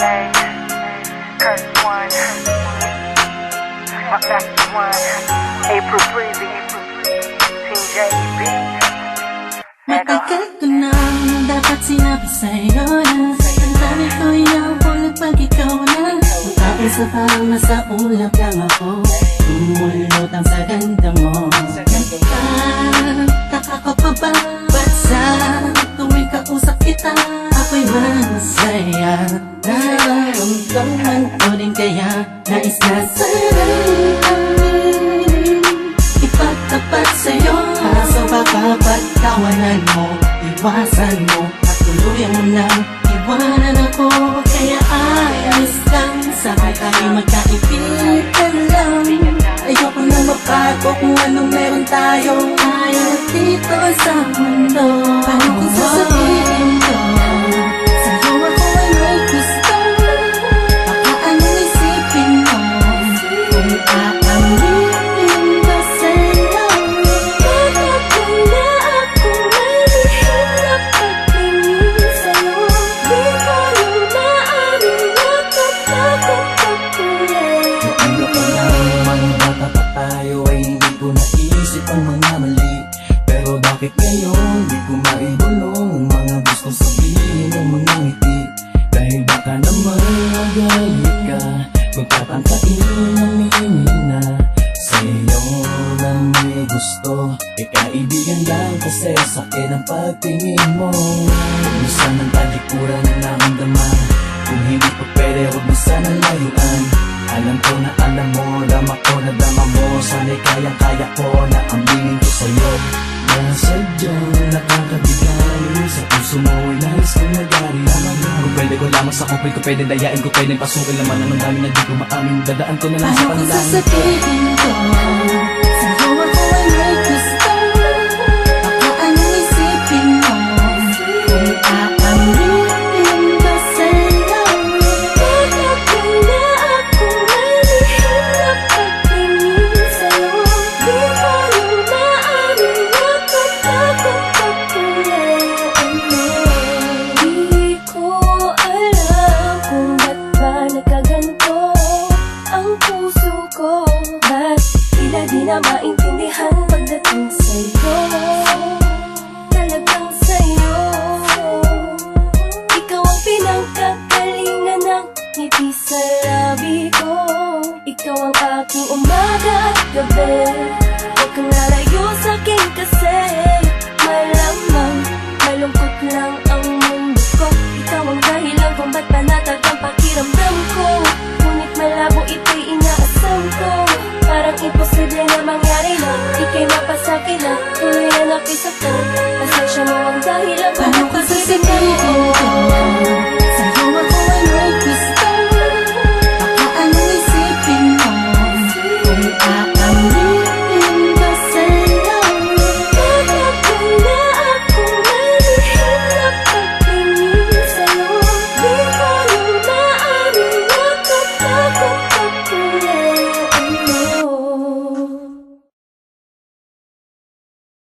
Hey, Curse One, Master One, April Breezy, Team JB. Matagal ko na dapat sinabi sa'yo na Ang dami ko inaabol pag ikaw na Matapos sa parang nasa ulap lang ako Tumulutang sa ganda mo Nagtataka ka Ko din kaya Nais na sana'y Ipagtapat sa'yo. Kaso baka pagtawanan mo? Iwasan mo. At tuluyan mo na Iwanan ako. Kaya ayos lang. Sana tayo magkaibigan lang. Ayoko na mabago Kung anong meron tayo. Ayaw dito sa mundo. Paano kung sasabihin naisip ang mga mali Pero bakit ngayon di ko maibulong ang mga gustong sabihin ng mga ngiti? Dahil baka naman magalit ka Kung tatangkain aminin na Sa iyo na may gusto. E kaibigan lang kasi sa akin ang pagtingin mo. Minsan ang talikuran na kayang-kaya ko na aminin ko sa'yo. Na sadyang nakakabigay Sa puso mo ay nais kong nagari Kung pwede ko lamang sa kupit ko pwede dayain ko pwede pasukin laman. Ang dami na di ko maamin Dadaan ko na lang sa Paano kung panalangin sasabihin ko At tila di na maintindihan Pagdating sa'yo. Talagang sa'yo. Ikaw ang pinangkagalingan ng ngiti sa labi ko. Ikaw ang aking umaga at gabi. Huwag kang lalayo sa'kin kasi. Malamang malungkot lang ang mundo ko. Ikaw ang dahilan kung ba't panatag ang pakiramdam ko. Ngunit malabo ito'y inaasam ko. Ay napasaki na, tuluyan na pisak na Pasensya